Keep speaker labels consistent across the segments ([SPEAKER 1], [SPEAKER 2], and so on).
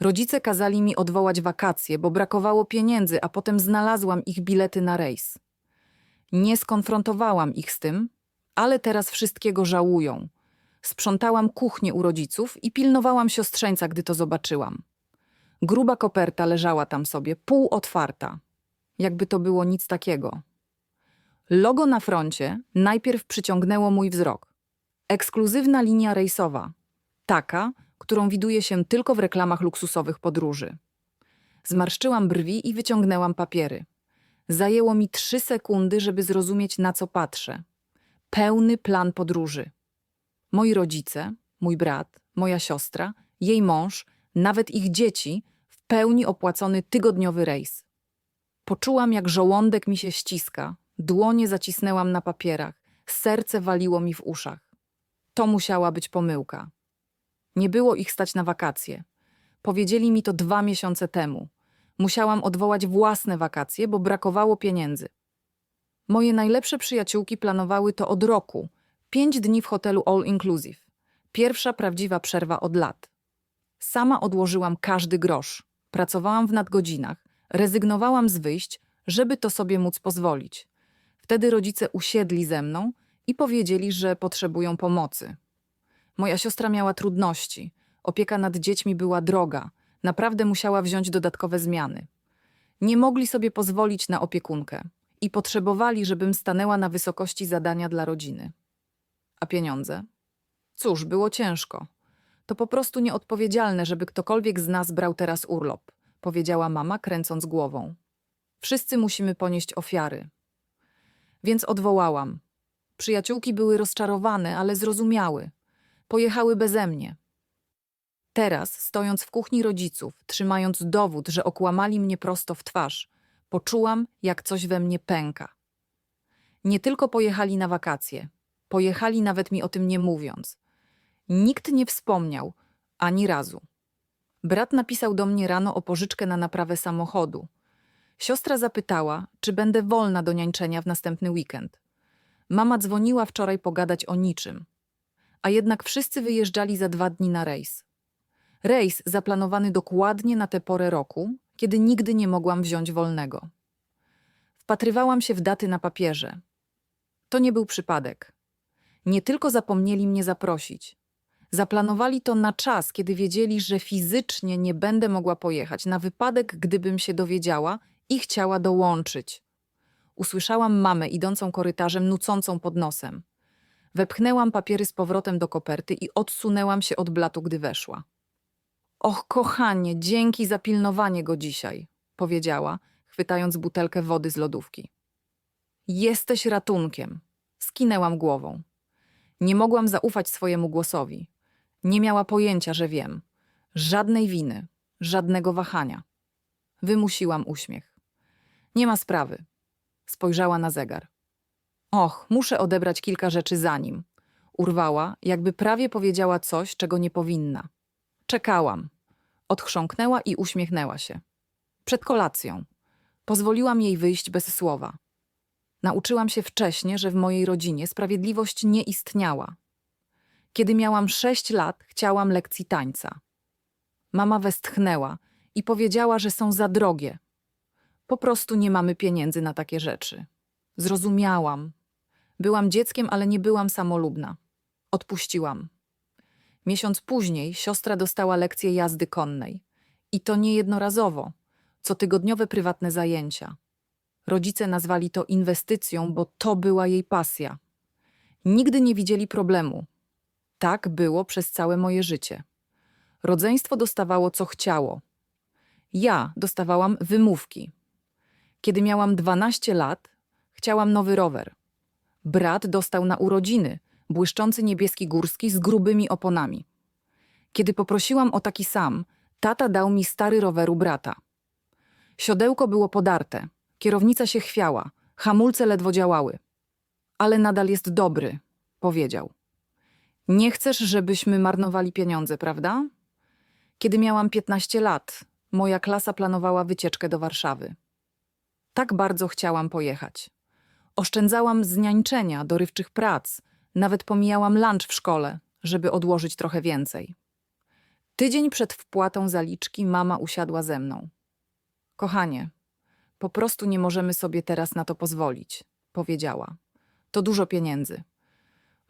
[SPEAKER 1] Rodzice kazali mi odwołać wakacje, bo brakowało pieniędzy, a potem znalazłam ich bilety na rejs. Nie skonfrontowałam ich z tym, ale teraz wszystkiego żałują. Sprzątałam kuchnię u rodziców i pilnowałam siostrzeńca, gdy to zobaczyłam. Gruba koperta leżała tam sobie, półotwarta. Jakby to było nic takiego. Logo na froncie najpierw przyciągnęło mój wzrok. Ekskluzywna linia rejsowa. Taka, którą widuje się tylko w reklamach luksusowych podróży. Zmarszczyłam brwi i wyciągnęłam papiery. Zajęło mi trzy sekundy, żeby zrozumieć, na co patrzę. Pełny plan podróży. Moi rodzice, mój brat, moja siostra, jej mąż, nawet ich dzieci w pełni opłacony tygodniowy rejs. Poczułam, jak żołądek mi się ściska, dłonie zacisnęłam na papierach, serce waliło mi w uszach. To musiała być pomyłka. Nie było ich stać na wakacje. Powiedzieli mi to dwa miesiące temu. Musiałam odwołać własne wakacje, bo brakowało pieniędzy. Moje najlepsze przyjaciółki planowały to od roku. Pięć dni w hotelu All Inclusive. Pierwsza prawdziwa przerwa od lat. Sama odłożyłam każdy grosz. Pracowałam w nadgodzinach. Rezygnowałam z wyjść, żeby to sobie móc pozwolić. Wtedy rodzice usiedli ze mną i powiedzieli, że potrzebują pomocy. Moja siostra miała trudności. Opieka nad dziećmi była droga. Naprawdę musiała wziąć dodatkowe zmiany. Nie mogli sobie pozwolić na opiekunkę i potrzebowali, żebym stanęła na wysokości zadania dla rodziny. A pieniądze? Cóż, było ciężko. To po prostu nieodpowiedzialne, żeby ktokolwiek z nas brał teraz urlop, powiedziała mama, kręcąc głową. Wszyscy musimy ponieść ofiary. Więc odwołałam. Przyjaciółki były rozczarowane, ale zrozumiały. Pojechały beze mnie. Teraz, stojąc w kuchni rodziców, trzymając dowód, że okłamali mnie prosto w twarz, poczułam, jak coś we mnie pęka. Nie tylko pojechali na wakacje, pojechali nawet mi o tym nie mówiąc. Nikt nie wspomniał ani razu. Brat napisał do mnie rano o pożyczkę na naprawę samochodu. Siostra zapytała, czy będę wolna do niańczenia w następny weekend. Mama dzwoniła wczoraj pogadać o niczym. A jednak wszyscy wyjeżdżali za dwa dni na rejs. Rejs zaplanowany dokładnie na tę porę roku, kiedy nigdy nie mogłam wziąć wolnego. Wpatrywałam się w daty na papierze. To nie był przypadek. Nie tylko zapomnieli mnie zaprosić. Zaplanowali to na czas, kiedy wiedzieli, że fizycznie nie będę mogła pojechać, na wypadek, gdybym się dowiedziała i chciała dołączyć. Usłyszałam mamę idącą korytarzem, nucącą pod nosem. Wepchnęłam papiery z powrotem do koperty i odsunęłam się od blatu, gdy weszła. Och, kochanie, dzięki za pilnowanie go dzisiaj, powiedziała, chwytając butelkę wody z lodówki. Jesteś ratunkiem. Skinęłam głową. Nie mogłam zaufać swojemu głosowi. Nie miała pojęcia, że wiem. Żadnej winy, żadnego wahania. Wymusiłam uśmiech. Nie ma sprawy. Spojrzała na zegar. Och, muszę odebrać kilka rzeczy za nim. Urwała, jakby prawie powiedziała coś, czego nie powinna. Czekałam. Odchrząknęła i uśmiechnęła się. Przed kolacją. Pozwoliłam jej wyjść bez słowa. Nauczyłam się wcześnie, że w mojej rodzinie sprawiedliwość nie istniała. Kiedy miałam sześć lat, chciałam lekcji tańca. Mama westchnęła i powiedziała, że są za drogie. Po prostu nie mamy pieniędzy na takie rzeczy. Zrozumiałam. Byłam dzieckiem, ale nie byłam samolubna. Odpuściłam. Miesiąc później siostra dostała lekcję jazdy konnej. I to nie jednorazowo, cotygodniowe prywatne zajęcia. Rodzice nazwali to inwestycją, bo to była jej pasja. Nigdy nie widzieli problemu. Tak było przez całe moje życie. Rodzeństwo dostawało co chciało. Ja dostawałam wymówki. Kiedy miałam 12 lat, chciałam nowy rower. Brat dostał na urodziny błyszczący niebieski górski z grubymi oponami. Kiedy poprosiłam o taki sam, tata dał mi stary roweru brata. Siodełko było podarte, kierownica się chwiała, hamulce ledwo działały. Ale nadal jest dobry, powiedział. Nie chcesz, żebyśmy marnowali pieniądze, prawda? Kiedy miałam 15 lat, moja klasa planowała wycieczkę do Warszawy. Tak bardzo chciałam pojechać. Oszczędzałam z niańczenia, dorywczych prac, nawet pomijałam lunch w szkole, żeby odłożyć trochę więcej. Tydzień przed wpłatą zaliczki mama usiadła ze mną. Kochanie, po prostu nie możemy sobie teraz na to pozwolić, powiedziała. To dużo pieniędzy.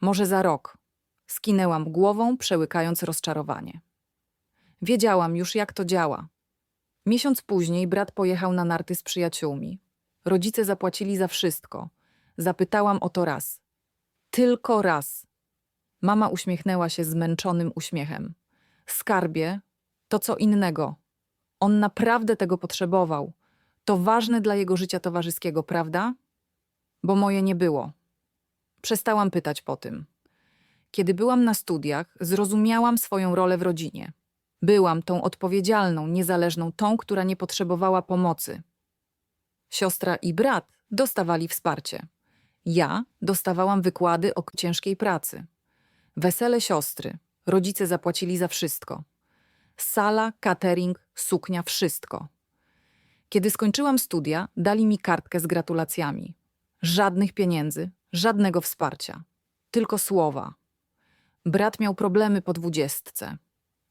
[SPEAKER 1] Może za rok. Skinęłam głową, przełykając rozczarowanie. Wiedziałam już, jak to działa. Miesiąc później brat pojechał na narty z przyjaciółmi. Rodzice zapłacili za wszystko. Zapytałam o to raz. Tylko raz. Mama uśmiechnęła się zmęczonym uśmiechem. Skarbie, to co innego. On naprawdę tego potrzebował. To ważne dla jego życia towarzyskiego, prawda? Bo moje nie było. Przestałam pytać po tym. Kiedy byłam na studiach, zrozumiałam swoją rolę w rodzinie. Byłam tą odpowiedzialną, niezależną, tą, która nie potrzebowała pomocy. Siostra i brat dostawali wsparcie. Ja dostawałam wykłady o ciężkiej pracy. Wesele siostry. Rodzice zapłacili za wszystko. Sala, catering, suknia, wszystko. Kiedy skończyłam studia, dali mi kartkę z gratulacjami. Żadnych pieniędzy, żadnego wsparcia. Tylko słowa. Brat miał problemy po dwudziestce.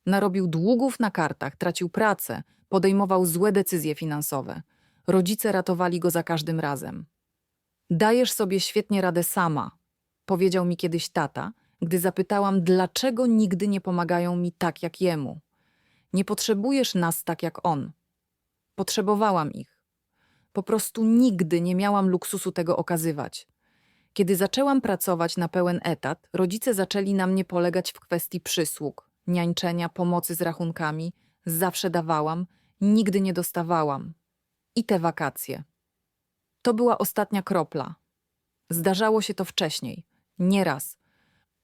[SPEAKER 1] Narobił długów na kartach, tracił pracę, podejmował złe decyzje finansowe. Rodzice ratowali go za każdym razem. Dajesz sobie świetnie radę sama, powiedział mi kiedyś tata, gdy zapytałam, dlaczego nigdy nie pomagają mi tak jak jemu. Nie potrzebujesz nas tak jak on. Potrzebowałam ich. Po prostu nigdy nie miałam luksusu tego okazywać. Kiedy zaczęłam pracować na pełen etat, rodzice zaczęli na mnie polegać w kwestii przysług, niańczenia, pomocy z rachunkami. Zawsze dawałam, nigdy nie dostawałam. I te wakacje. To była ostatnia kropla. Zdarzało się to wcześniej, nieraz.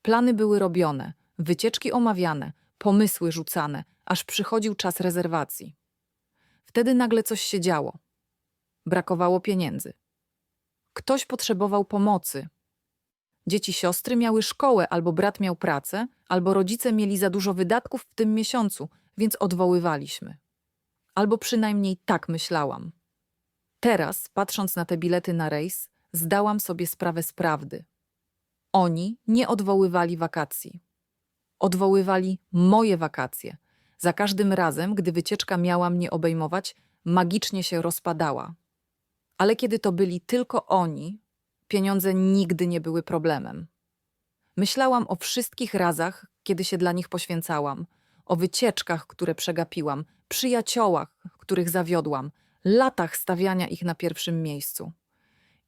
[SPEAKER 1] Plany były robione, wycieczki omawiane, pomysły rzucane, aż przychodził czas rezerwacji. Wtedy nagle coś się działo. Brakowało pieniędzy. Ktoś potrzebował pomocy. Dzieci siostry miały szkołę, albo brat miał pracę, albo rodzice mieli za dużo wydatków w tym miesiącu, więc odwoływaliśmy. Albo przynajmniej tak myślałam. Teraz, patrząc na te bilety na rejs, zdałam sobie sprawę z prawdy. Oni nie odwoływali wakacji. Odwoływali moje wakacje. Za każdym razem, gdy wycieczka miała mnie obejmować, magicznie się rozpadała. Ale kiedy to byli tylko oni, pieniądze nigdy nie były problemem. Myślałam o wszystkich razach, kiedy się dla nich poświęcałam, o wycieczkach, które przegapiłam, przyjaciołach, których zawiodłam, latach stawiania ich na pierwszym miejscu.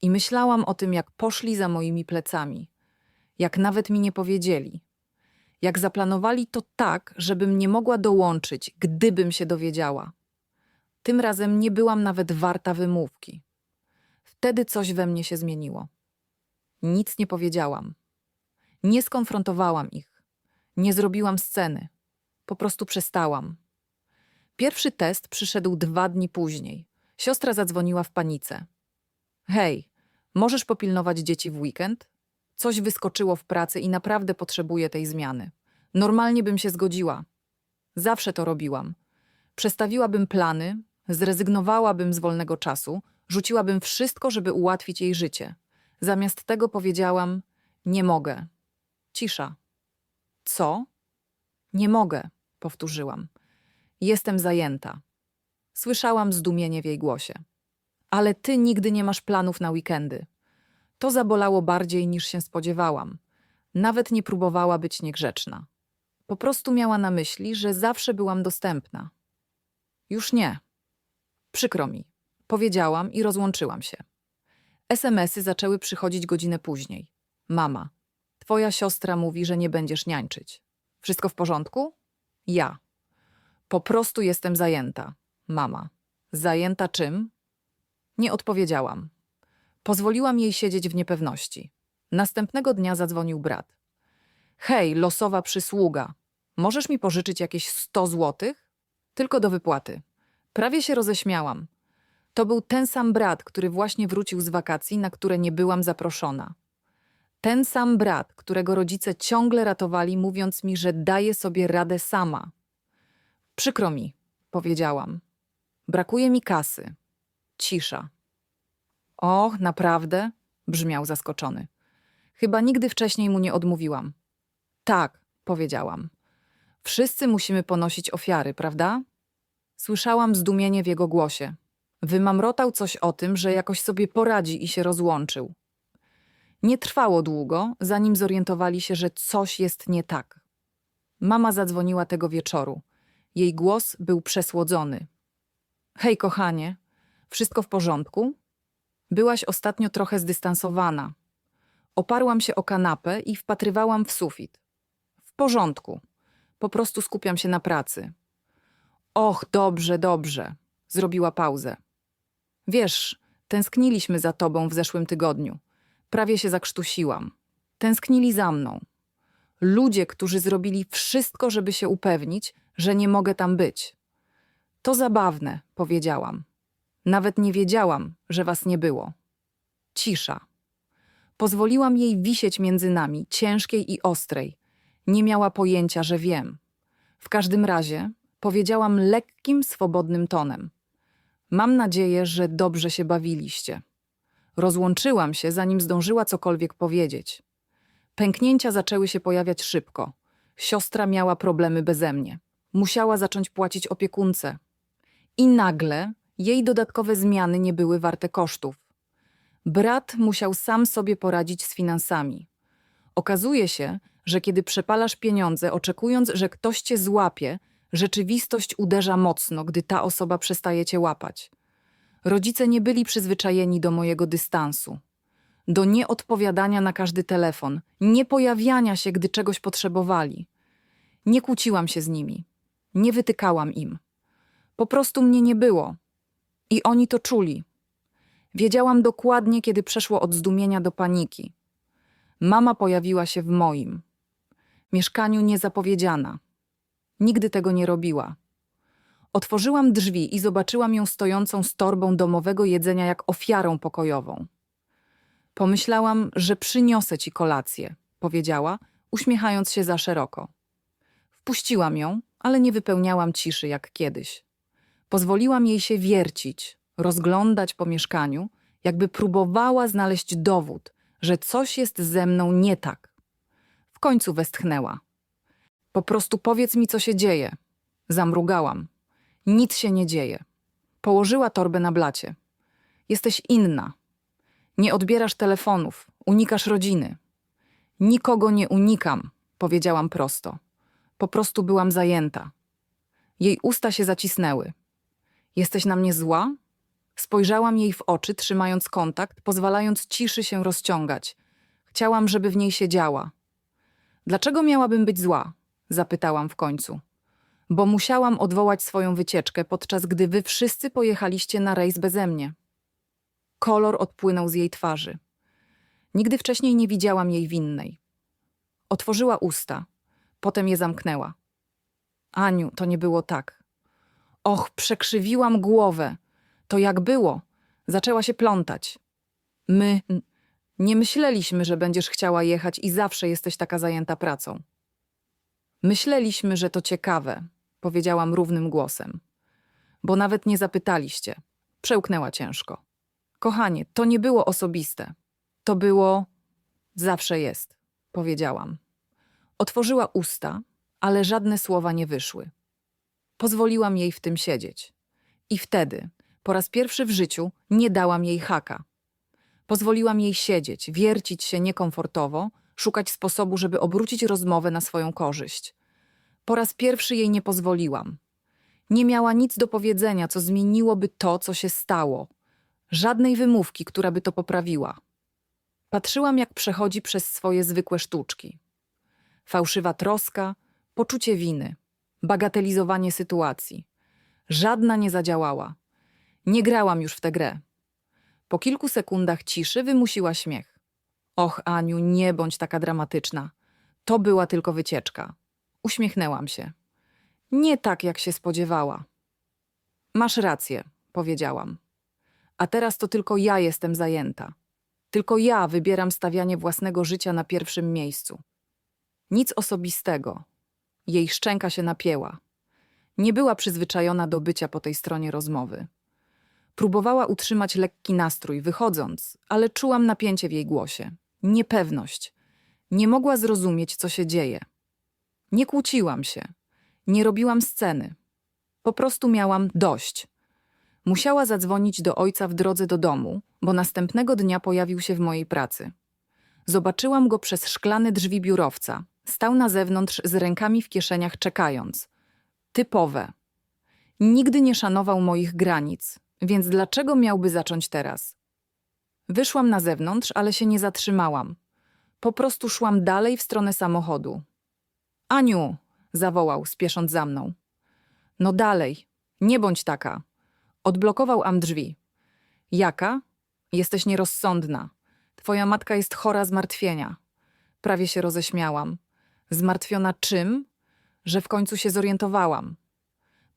[SPEAKER 1] I myślałam o tym, jak poszli za moimi plecami, jak nawet mi nie powiedzieli, jak zaplanowali to tak, żebym nie mogła dołączyć, gdybym się dowiedziała. Tym razem nie byłam nawet warta wymówki. Wtedy coś we mnie się zmieniło. Nic nie powiedziałam. Nie skonfrontowałam ich. Nie zrobiłam sceny. Po prostu przestałam. Pierwszy test przyszedł dwa dni później. Siostra zadzwoniła w panice. Hej, możesz popilnować dzieci w weekend? Coś wyskoczyło w pracy i naprawdę potrzebuję tej zmiany. Normalnie bym się zgodziła. Zawsze to robiłam. Przestawiłabym plany, zrezygnowałabym z wolnego czasu, rzuciłabym wszystko, żeby ułatwić jej życie. Zamiast tego powiedziałam: Nie mogę. Cisza. Co? Nie mogę, powtórzyłam. Jestem zajęta. Słyszałam zdumienie w jej głosie. Ale ty nigdy nie masz planów na weekendy. To zabolało bardziej niż się spodziewałam. Nawet nie próbowała być niegrzeczna. Po prostu miała na myśli, że zawsze byłam dostępna. Już nie. Przykro mi. Powiedziałam i rozłączyłam się. SMSy zaczęły przychodzić godzinę później. Mama, twoja siostra mówi, że nie będziesz niańczyć. Wszystko w porządku? Ja. Po prostu jestem zajęta. Mama. Zajęta czym? Nie odpowiedziałam. Pozwoliłam jej siedzieć w niepewności. Następnego dnia zadzwonił brat. Hej, losowa przysługa. Możesz mi pożyczyć jakieś sto złotych? Tylko do wypłaty. Prawie się roześmiałam. To był ten sam brat, który właśnie wrócił z wakacji, na które nie byłam zaproszona. Ten sam brat, którego rodzice ciągle ratowali, mówiąc mi, że daje sobie radę sama. Przykro mi, powiedziałam. Brakuje mi kasy. Cisza. Och, naprawdę? brzmiał zaskoczony. Chyba nigdy wcześniej mu nie odmówiłam. Tak, powiedziałam. Wszyscy musimy ponosić ofiary, prawda? Słyszałam zdumienie w jego głosie. Wymamrotał coś o tym, że jakoś sobie poradzi i się rozłączył. Nie trwało długo, zanim zorientowali się, że coś jest nie tak. Mama zadzwoniła tego wieczoru. Jej głos był przesłodzony. Hej, kochanie, wszystko w porządku? Byłaś ostatnio trochę zdystansowana. Oparłam się o kanapę i wpatrywałam w sufit. W porządku. Po prostu skupiam się na pracy. Och, dobrze, dobrze. Zrobiła pauzę. Wiesz, tęskniliśmy za tobą w zeszłym tygodniu. Prawie się zakrztusiłam. Tęsknili za mną. Ludzie, którzy zrobili wszystko, żeby się upewnić, że nie mogę tam być. To zabawne, powiedziałam. Nawet nie wiedziałam, że was nie było. Cisza. Pozwoliłam jej wisieć między nami, ciężkiej i ostrej. Nie miała pojęcia, że wiem. W każdym razie powiedziałam lekkim, swobodnym tonem. Mam nadzieję, że dobrze się bawiliście. Rozłączyłam się, zanim zdążyła cokolwiek powiedzieć. Pęknięcia zaczęły się pojawiać szybko. Siostra miała problemy beze mnie. Musiała zacząć płacić opiekunce. I nagle jej dodatkowe zmiany nie były warte kosztów. Brat musiał sam sobie poradzić z finansami. Okazuje się, że kiedy przepalasz pieniądze, oczekując, że ktoś cię złapie, rzeczywistość uderza mocno, gdy ta osoba przestaje cię łapać. Rodzice nie byli przyzwyczajeni do mojego dystansu, do nieodpowiadania na każdy telefon, nie pojawiania się, gdy czegoś potrzebowali. Nie kłóciłam się z nimi, nie wytykałam im. Po prostu mnie nie było. I oni to czuli. Wiedziałam dokładnie, kiedy przeszło od zdumienia do paniki. Mama pojawiła się w moim mieszkaniu niezapowiedziana. Nigdy tego nie robiła. Otworzyłam drzwi i zobaczyłam ją stojącą z torbą domowego jedzenia jak ofiarą pokojową. Pomyślałam, że przyniosę ci kolację, powiedziała, uśmiechając się za szeroko. Wpuściłam ją, ale nie wypełniałam ciszy jak kiedyś. Pozwoliłam jej się wiercić, rozglądać po mieszkaniu, jakby próbowała znaleźć dowód, że coś jest ze mną nie tak. W końcu westchnęła. Po prostu powiedz mi, co się dzieje. Zamrugałam. Nic się nie dzieje. Położyła torbę na blacie. Jesteś inna. Nie odbierasz telefonów, unikasz rodziny. Nikogo nie unikam, powiedziałam prosto. Po prostu byłam zajęta. Jej usta się zacisnęły. Jesteś na mnie zła? Spojrzałam jej w oczy, trzymając kontakt, pozwalając ciszy się rozciągać. Chciałam, żeby w niej siedziała. Dlaczego miałabym być zła? Zapytałam w końcu. Bo musiałam odwołać swoją wycieczkę, podczas gdy wy wszyscy pojechaliście na rejs beze mnie. Kolor odpłynął z jej twarzy. Nigdy wcześniej nie widziałam jej winnej. Otworzyła usta, potem je zamknęła. Aniu, to nie było tak. Och, przekrzywiłam głowę. To jak było? Zaczęła się plątać. My nie myśleliśmy, że będziesz chciała jechać i zawsze jesteś taka zajęta pracą. Myśleliśmy, że to ciekawe, powiedziałam równym głosem. Bo nawet nie zapytaliście. Przełknęła ciężko. Kochanie, to nie było osobiste. To było. Zawsze jest, powiedziałam. Otworzyła usta, ale żadne słowa nie wyszły. Pozwoliłam jej w tym siedzieć. I wtedy, po raz pierwszy w życiu, nie dałam jej haka. Pozwoliłam jej siedzieć, wiercić się niekomfortowo, szukać sposobu, żeby obrócić rozmowę na swoją korzyść. Po raz pierwszy jej nie pozwoliłam. Nie miała nic do powiedzenia, co zmieniłoby to, co się stało. Żadnej wymówki, która by to poprawiła. Patrzyłam, jak przechodzi przez swoje zwykłe sztuczki. Fałszywa troska, poczucie winy, bagatelizowanie sytuacji. Żadna nie zadziałała. Nie grałam już w tę grę. Po kilku sekundach ciszy wymusiła śmiech. Och, Aniu, nie bądź taka dramatyczna. To była tylko wycieczka. Uśmiechnęłam się. Nie tak, jak się spodziewała. Masz rację, powiedziałam. A teraz to tylko ja jestem zajęta. Tylko ja wybieram stawianie własnego życia na pierwszym miejscu. Nic osobistego. Jej szczęka się napięła. Nie była przyzwyczajona do bycia po tej stronie rozmowy. Próbowała utrzymać lekki nastrój, wychodząc, ale czułam napięcie w jej głosie. Niepewność. Nie mogła zrozumieć, co się dzieje. Nie kłóciłam się. Nie robiłam sceny. Po prostu miałam dość. Musiała zadzwonić do ojca w drodze do domu, bo następnego dnia pojawił się w mojej pracy. Zobaczyłam go przez szklane drzwi biurowca. Stał na zewnątrz z rękami w kieszeniach, czekając. Typowe. Nigdy nie szanował moich granic, więc dlaczego miałby zacząć teraz? Wyszłam na zewnątrz, ale się nie zatrzymałam. Po prostu szłam dalej w stronę samochodu. Aniu, zawołał, spiesząc za mną. No dalej, nie bądź taka. Odblokował am drzwi. Jaka? Jesteś nierozsądna. Twoja matka jest chora zmartwienia. Prawie się roześmiałam. Zmartwiona czym? Że w końcu się zorientowałam.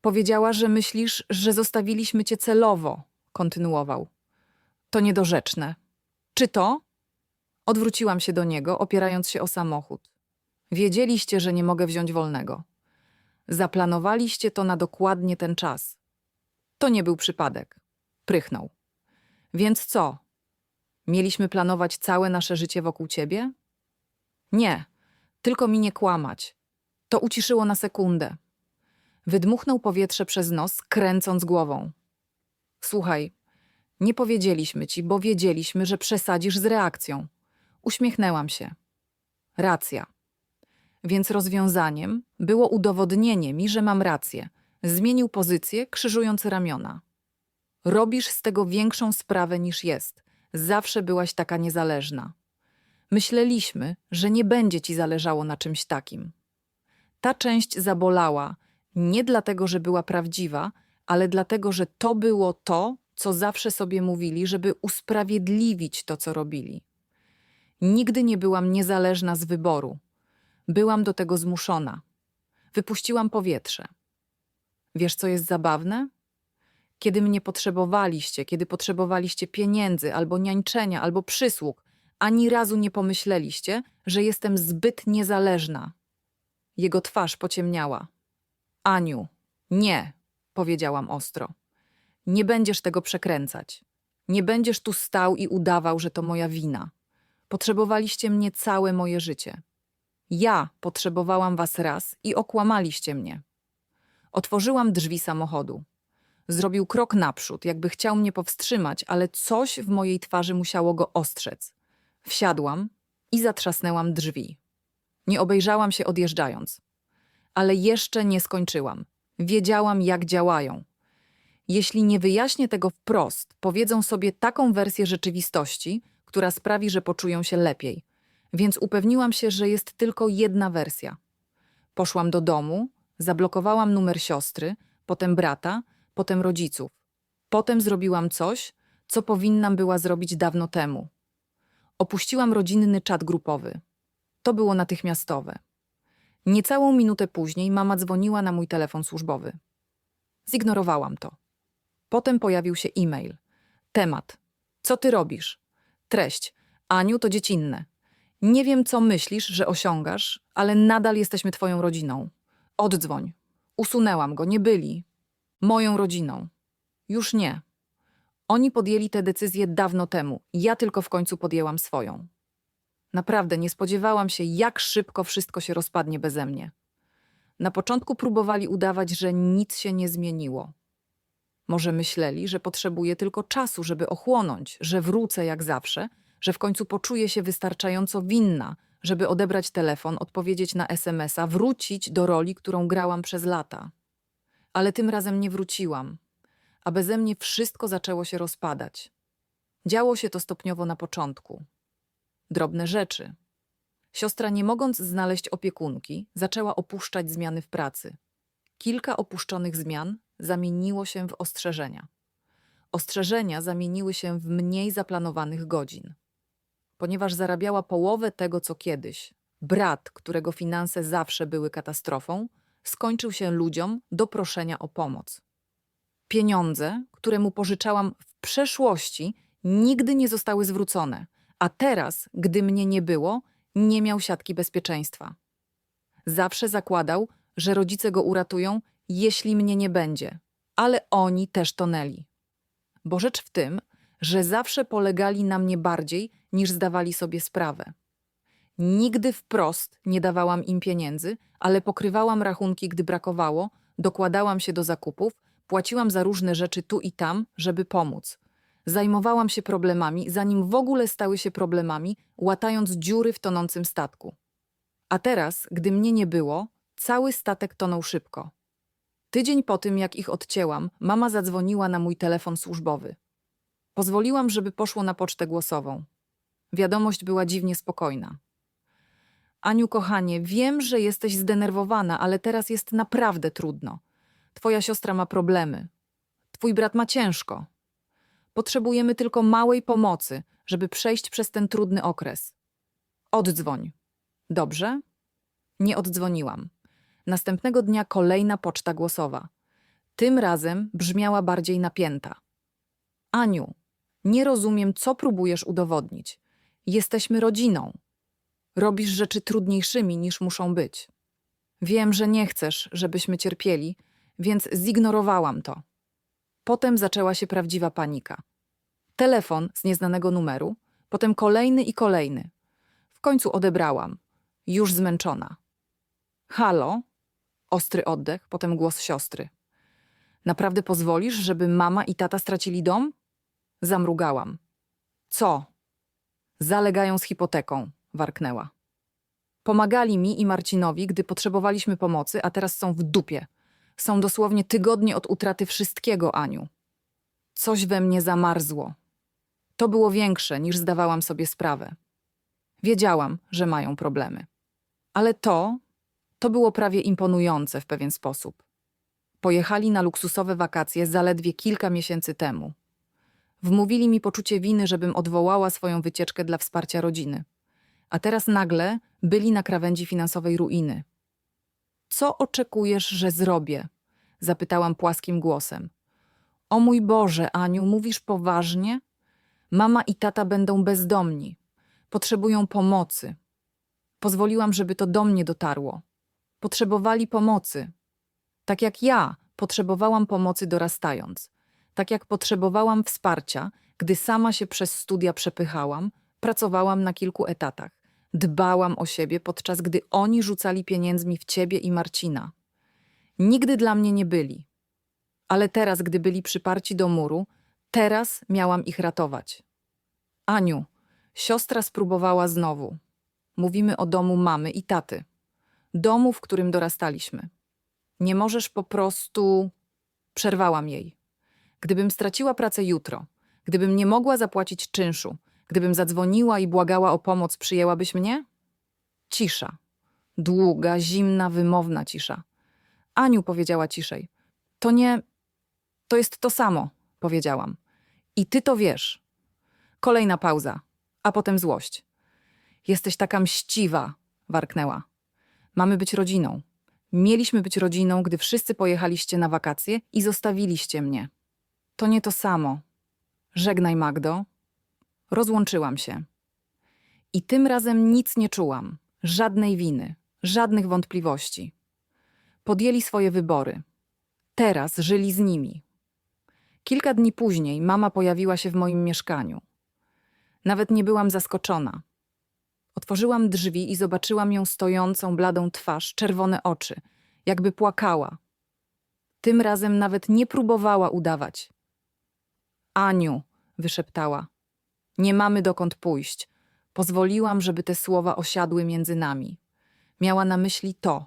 [SPEAKER 1] Powiedziała, że myślisz, że zostawiliśmy cię celowo, kontynuował. To niedorzeczne. Czy to? Odwróciłam się do niego, opierając się o samochód. Wiedzieliście, że nie mogę wziąć wolnego. Zaplanowaliście to na dokładnie ten czas. To nie był przypadek. Prychnął. Więc co? Mieliśmy planować całe nasze życie wokół ciebie? Nie, tylko mi nie kłamać. To uciszyło na sekundę. Wydmuchnął powietrze przez nos, kręcąc głową. Słuchaj, nie powiedzieliśmy ci, bo wiedzieliśmy, że przesadzisz z reakcją. Uśmiechnęłam się. Racja. Więc rozwiązaniem było udowodnienie mi, że mam rację. Zmienił pozycję, krzyżując ramiona. Robisz z tego większą sprawę niż jest. Zawsze byłaś taka niezależna. Myśleliśmy, że nie będzie ci zależało na czymś takim. Ta część zabolała nie dlatego, że była prawdziwa, ale dlatego, że to było to, co zawsze sobie mówili, żeby usprawiedliwić to, co robili. Nigdy nie byłam niezależna z wyboru. Byłam do tego zmuszona. Wypuściłam powietrze. Wiesz, co jest zabawne? Kiedy mnie potrzebowaliście, kiedy potrzebowaliście pieniędzy, albo niańczenia, albo przysług, ani razu nie pomyśleliście, że jestem zbyt niezależna. Jego twarz pociemniała. Aniu, nie, powiedziałam ostro. Nie będziesz tego przekręcać. Nie będziesz tu stał i udawał, że to moja wina. Potrzebowaliście mnie całe moje życie. Ja potrzebowałam was raz i okłamaliście mnie. Otworzyłam drzwi samochodu. Zrobił krok naprzód, jakby chciał mnie powstrzymać, ale coś w mojej twarzy musiało go ostrzec. Wsiadłam i zatrzasnęłam drzwi. Nie obejrzałam się odjeżdżając. Ale jeszcze nie skończyłam. Wiedziałam, jak działają. Jeśli nie wyjaśnię tego wprost, powiedzą sobie taką wersję rzeczywistości, która sprawi, że poczują się lepiej. Więc upewniłam się, że jest tylko jedna wersja. Poszłam do domu, zablokowałam numer siostry, potem brata, potem rodziców. Potem zrobiłam coś, co powinnam była zrobić dawno temu. Opuściłam rodzinny czat grupowy. To było natychmiastowe. Niecałą minutę później mama dzwoniła na mój telefon służbowy. Zignorowałam to. Potem pojawił się e-mail. Temat. Co ty robisz? Treść. Aniu, to dziecinne. Nie wiem, co myślisz, że osiągasz, ale nadal jesteśmy twoją rodziną. Oddzwoń. Usunęłam go, nie byli. Moją rodziną. Już nie. Oni podjęli tę decyzję dawno temu, ja tylko w końcu podjęłam swoją. Naprawdę nie spodziewałam się, jak szybko wszystko się rozpadnie beze mnie. Na początku próbowali udawać, że nic się nie zmieniło. Może myśleli, że potrzebuję tylko czasu, żeby ochłonąć, że wrócę jak zawsze, że w końcu poczuję się wystarczająco winna, żeby odebrać telefon, odpowiedzieć na SMS-a, wrócić do roli, którą grałam przez lata. Ale tym razem nie wróciłam, a beze mnie wszystko zaczęło się rozpadać. Działo się to stopniowo na początku. Drobne rzeczy. Siostra, nie mogąc znaleźć opiekunki, zaczęła opuszczać zmiany w pracy. Kilka opuszczonych zmian zamieniło się w ostrzeżenia. Ostrzeżenia zamieniły się w mniej zaplanowanych godzin. Ponieważ zarabiała połowę tego, co kiedyś, brat, którego finanse zawsze były katastrofą, skończył się ludziom do proszenia o pomoc. Pieniądze, które mu pożyczałam w przeszłości, nigdy nie zostały zwrócone, a teraz, gdy mnie nie było, nie miał siatki bezpieczeństwa. Zawsze zakładał, że rodzice go uratują, jeśli mnie nie będzie, ale oni też tonęli. Bo rzecz w tym, że zawsze polegali na mnie bardziej, niż zdawali sobie sprawę. Nigdy wprost nie dawałam im pieniędzy, ale pokrywałam rachunki, gdy brakowało, dokładałam się do zakupów, płaciłam za różne rzeczy tu i tam, żeby pomóc. Zajmowałam się problemami, zanim w ogóle stały się problemami, łatając dziury w tonącym statku. A teraz, gdy mnie nie było, cały statek tonął szybko. Tydzień po tym, jak ich odcięłam, mama zadzwoniła na mój telefon służbowy. Pozwoliłam, żeby poszło na pocztę głosową. Wiadomość była dziwnie spokojna. Aniu, kochanie, wiem, że jesteś zdenerwowana, ale teraz jest naprawdę trudno. Twoja siostra ma problemy. Twój brat ma ciężko. Potrzebujemy tylko małej pomocy, żeby przejść przez ten trudny okres. Oddzwoń. Dobrze? Nie oddzwoniłam. Następnego dnia kolejna poczta głosowa. Tym razem brzmiała bardziej napięta. Aniu, nie rozumiem, co próbujesz udowodnić. Jesteśmy rodziną. Robisz rzeczy trudniejszymi niż muszą być. Wiem, że nie chcesz, żebyśmy cierpieli, więc zignorowałam to. Potem zaczęła się prawdziwa panika. Telefon z nieznanego numeru, potem kolejny i kolejny. W końcu odebrałam, już zmęczona. Halo? Ostry oddech, potem głos siostry. Naprawdę pozwolisz, żeby mama i tata stracili dom? Zamrugałam. Co? Zalegają z hipoteką, warknęła. Pomagali mi i Marcinowi, gdy potrzebowaliśmy pomocy, a teraz są w dupie. Są dosłownie tygodnie od utraty wszystkiego, Aniu. Coś we mnie zamarzło. To było większe, niż zdawałam sobie sprawę. Wiedziałam, że mają problemy. Ale to, to było prawie imponujące w pewien sposób. Pojechali na luksusowe wakacje zaledwie kilka miesięcy temu. Wmówili mi poczucie winy, żebym odwołała swoją wycieczkę dla wsparcia rodziny. A teraz nagle byli na krawędzi finansowej ruiny. Co oczekujesz, że zrobię? Zapytałam płaskim głosem. O mój Boże, Aniu, mówisz poważnie? Mama i tata będą bezdomni. Potrzebują pomocy. Pozwoliłam, żeby to do mnie dotarło. Potrzebowali pomocy. Tak jak ja potrzebowałam pomocy dorastając. Tak jak potrzebowałam wsparcia, gdy sama się przez studia przepychałam, pracowałam na kilku etatach. Dbałam o siebie, podczas gdy oni rzucali pieniędzmi w ciebie i Marcina. Nigdy dla mnie nie byli. Ale teraz, gdy byli przyparci do muru, teraz miałam ich ratować. Aniu, siostra spróbowała znowu. Mówimy o domu mamy i taty. Domu, w którym dorastaliśmy. Nie możesz po prostu. Przerwałam jej. Gdybym straciła pracę jutro, gdybym nie mogła zapłacić czynszu, gdybym zadzwoniła i błagała o pomoc, przyjęłabyś mnie? Cisza. Długa, zimna, wymowna cisza. Aniu powiedziała ciszej. To nie. To jest to samo, powiedziałam. I ty to wiesz. Kolejna pauza, a potem złość. Jesteś taka mściwa, warknęła. Mamy być rodziną. Mieliśmy być rodziną, gdy wszyscy pojechaliście na wakacje i zostawiliście mnie. To nie to samo. Żegnaj, Magdo. Rozłączyłam się. I tym razem nic nie czułam, żadnej winy, żadnych wątpliwości. Podjęli swoje wybory. Teraz żyli z nimi. Kilka dni później mama pojawiła się w moim mieszkaniu. Nawet nie byłam zaskoczona. Otworzyłam drzwi i zobaczyłam ją stojącą, bladą twarz, czerwone oczy, jakby płakała. Tym razem nawet nie próbowała udawać. Aniu, wyszeptała. Nie mamy dokąd pójść. Pozwoliłam, żeby te słowa osiadły między nami. Miała na myśli to.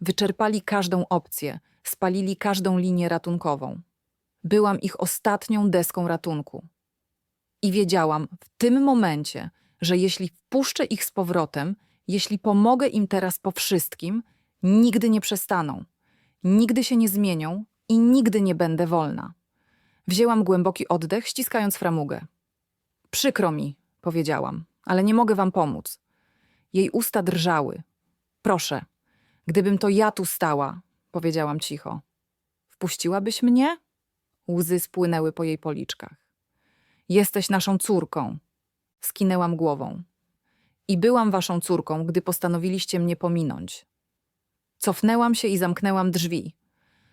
[SPEAKER 1] Wyczerpali każdą opcję, spalili każdą linię ratunkową. Byłam ich ostatnią deską ratunku. I wiedziałam w tym momencie, że jeśli wpuszczę ich z powrotem, jeśli pomogę im teraz po wszystkim, nigdy nie przestaną, nigdy się nie zmienią i nigdy nie będę wolna. Wzięłam głęboki oddech, ściskając framugę. Przykro mi, powiedziałam, ale nie mogę wam pomóc. Jej usta drżały. Proszę, gdybym to ja tu stała, powiedziałam cicho. Wpuściłabyś mnie? Łzy spłynęły po jej policzkach. Jesteś naszą córką. Skinęłam głową. I byłam waszą córką, gdy postanowiliście mnie pominąć. Cofnęłam się i zamknęłam drzwi.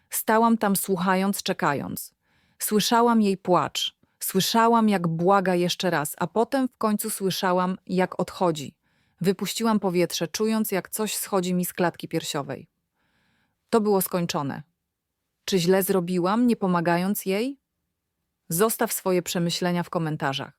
[SPEAKER 1] Stałam tam słuchając, czekając. Słyszałam jej płacz. Słyszałam, jak błaga jeszcze raz, a potem w końcu słyszałam, jak odchodzi. Wypuściłam powietrze, czując, jak coś schodzi mi z klatki piersiowej. To było skończone. Czy źle zrobiłam, nie pomagając jej? Zostaw swoje przemyślenia w komentarzach.